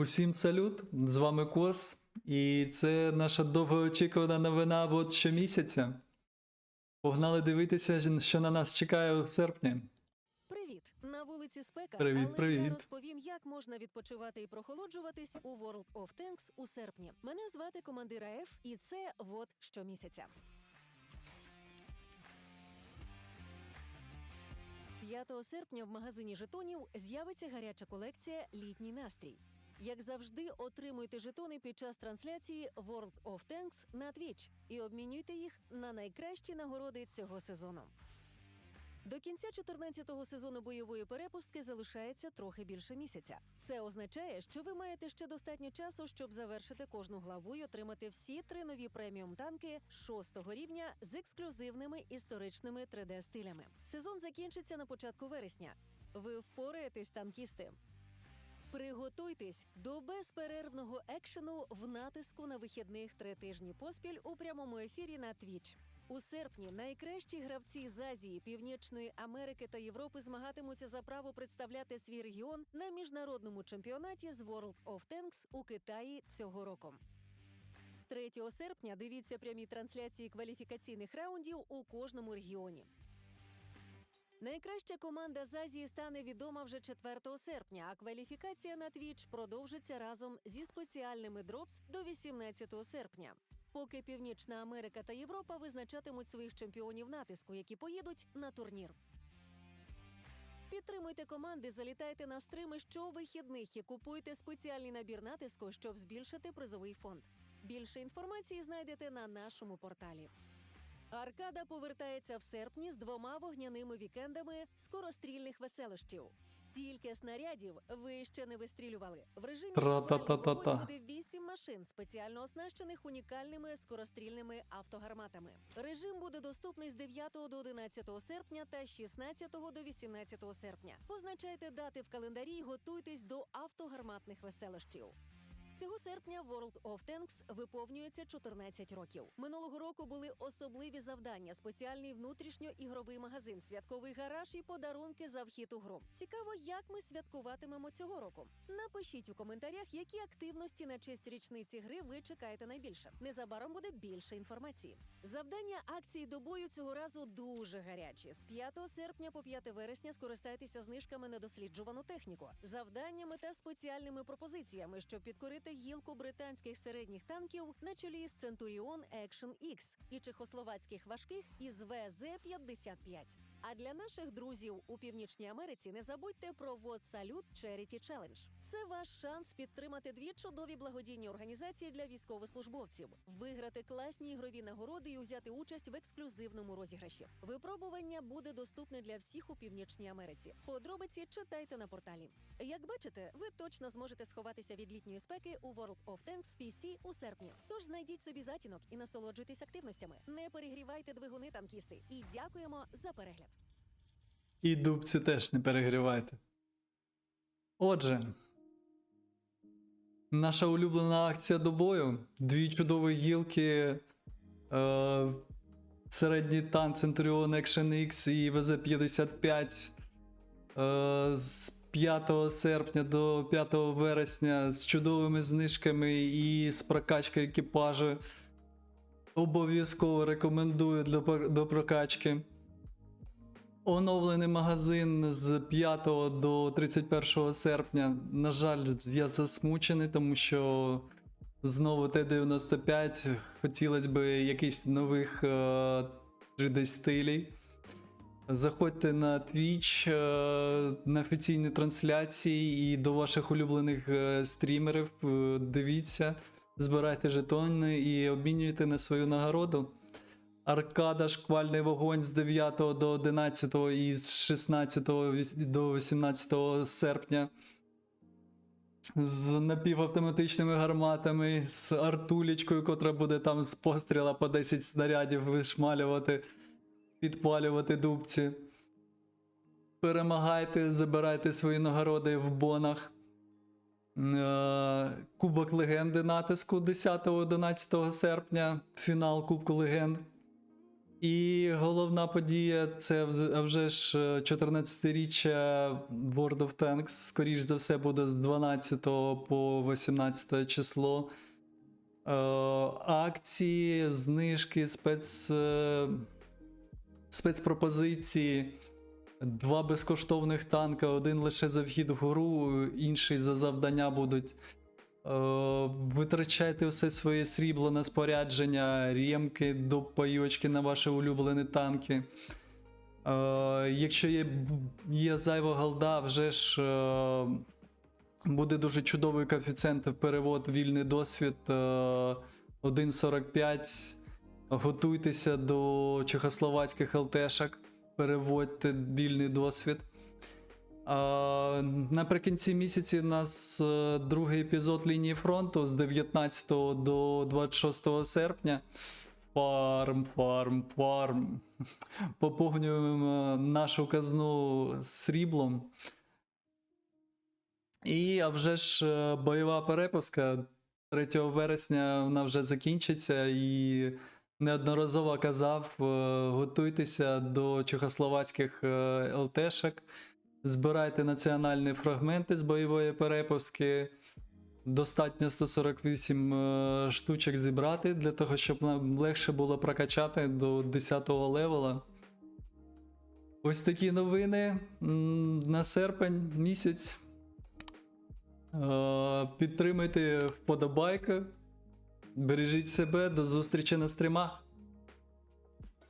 Усім салют! З вами Кос, і це наша довгоочікувана новина от щомісяця. Погнали дивитися, що на нас чекає у серпні. Привіт! На вулиці спека, Привіт, але привіт. я розповім, як можна відпочивати і прохолоджуватись у World of Tanks у серпні. Мене звати командира Ф, і це вот щомісяця. 5 серпня в магазині жетонів з'явиться гаряча колекція Літній настрій. Як завжди, отримуйте жетони під час трансляції World of Tanks на Twitch і обмінюйте їх на найкращі нагороди цього сезону. До кінця 14-го сезону бойової перепустки залишається трохи більше місяця. Це означає, що ви маєте ще достатньо часу, щоб завершити кожну главу і отримати всі три нові преміум танки 6-го рівня з ексклюзивними історичними 3D-стилями. Сезон закінчиться на початку вересня. Ви впораєтесь, танкісти. Приготуйтесь до безперервного екшену в натиску на вихідних три тижні поспіль у прямому ефірі на Twitch. У серпні найкращі гравці з Азії, Північної Америки та Європи змагатимуться за право представляти свій регіон на міжнародному чемпіонаті з World of Tanks у Китаї цього року. З 3 серпня дивіться прямі трансляції кваліфікаційних раундів у кожному регіоні. Найкраща команда з Азії стане відома вже 4 серпня, а кваліфікація на Twitch продовжиться разом зі спеціальними дропс до 18 серпня. Поки Північна Америка та Європа визначатимуть своїх чемпіонів натиску, які поїдуть на турнір. Підтримуйте команди, залітайте на стрими щовихідних і купуйте спеціальний набір натиску, щоб збільшити призовий фонд. Більше інформації знайдете на нашому порталі. Аркада повертається в серпні з двома вогняними вікендами скорострільних веселощів. Стільки снарядів ви ще не вистрілювали. В режимі Тра-та-та-та-та. буде вісім машин, спеціально оснащених унікальними скорострільними автогарматами. Режим буде доступний з 9 до 11 серпня та з 16 до 18 серпня. Позначайте дати в календарі і готуйтесь до автогарматних веселощів. Цього серпня World of Tanks виповнюється 14 років. Минулого року були особливі завдання, спеціальний внутрішньоігровий магазин, святковий гараж і подарунки за вхід у гру. Цікаво, як ми святкуватимемо цього року. Напишіть у коментарях, які активності на честь річниці гри ви чекаєте найбільше. Незабаром буде більше інформації. Завдання акції до бою цього разу дуже гарячі. З 5 серпня по 5 вересня скористайтеся знижками на досліджувану техніку, завданнями та спеціальними пропозиціями, щоб підкорити гілку британських середніх танків на чолі з Centurion Action X і чехословацьких важких із ВЗ-55. А для наших друзів у Північній Америці не забудьте про Вот Салют Charity Challenge. Це ваш шанс підтримати дві чудові благодійні організації для військовослужбовців, виграти класні ігрові нагороди і взяти участь в ексклюзивному розіграші. Випробування буде доступне для всіх у Північній Америці. Подробиці читайте на порталі. Як бачите, ви точно зможете сховатися від літньої спеки у World of Tanks PC у серпні. Тож знайдіть собі затінок і насолоджуйтесь активностями. Не перегрівайте двигуни танкісти. І дякуємо за перегляд. І дубці теж не перегрівайте. Отже, наша улюблена акція до бою. Дві чудові гілки. Е, середній танк Centurion Action X і ВЗ-55 е, з 5 серпня до 5 вересня з чудовими знижками і з прокачкою екіпажу. Обов'язково рекомендую для, до прокачки. Оновлений магазин з 5 до 31 серпня. На жаль, я засмучений, тому що знову Т-95 хотілося б якихось нових е, 3D стилей. Заходьте на Twitch е, на офіційні трансляції і до ваших улюблених е, стрімерів. е, Дивіться, збирайте жетони і обмінюйте на свою нагороду. Аркада шквальний вогонь з 9 до 11 і з 16 до 18 серпня. З напівавтоматичними гарматами, з артулечкою, котра буде там з постріла по 10 снарядів вишмалювати, підпалювати дубці. Перемагайте, забирайте свої нагороди в бонах. Е, Кубок легенди натиску 10-11 серпня. Фінал Кубку легенд. І головна подія це вже ж е, 14-річчя World of Tanks. Скоріш за все, буде з 12 по 18 число. Е, акції, знижки, спец, е, спецпропозиції. Два безкоштовних танка, один лише за вхід в гру, інший за завдання будуть. Е, Витрачайте все своє срібло на спорядження, рємки до пайочки на ваші улюблені танки. Е, Якщо є, є зайва голда, вже ж е, буде дуже чудовий коефіцієнт в перевод вільний досвід е, 1.45. Готуйтеся до чехословацьких ЛТшок, переводьте вільний досвід. Наприкінці місяці у нас е, другий епізод лінії фронту з 19 до 26 серпня. Фарм, фарм, фарм. Поповнюємо нашу казну сріблом. І а вже ж е, бойова перепуска 3 вересня вона вже закінчиться і неодноразово казав: е, готуйтеся до чехословацьких е, ЛТшок. Збирайте національні фрагменти з бойової перепуски. Достатньо 148 е, штучок зібрати для того, щоб нам легше було прокачати до 10 левела. Ось такі новини на серпень місяць. Е, Підтримуйте вподобайку. Бережіть себе, до зустрічі на стрімах.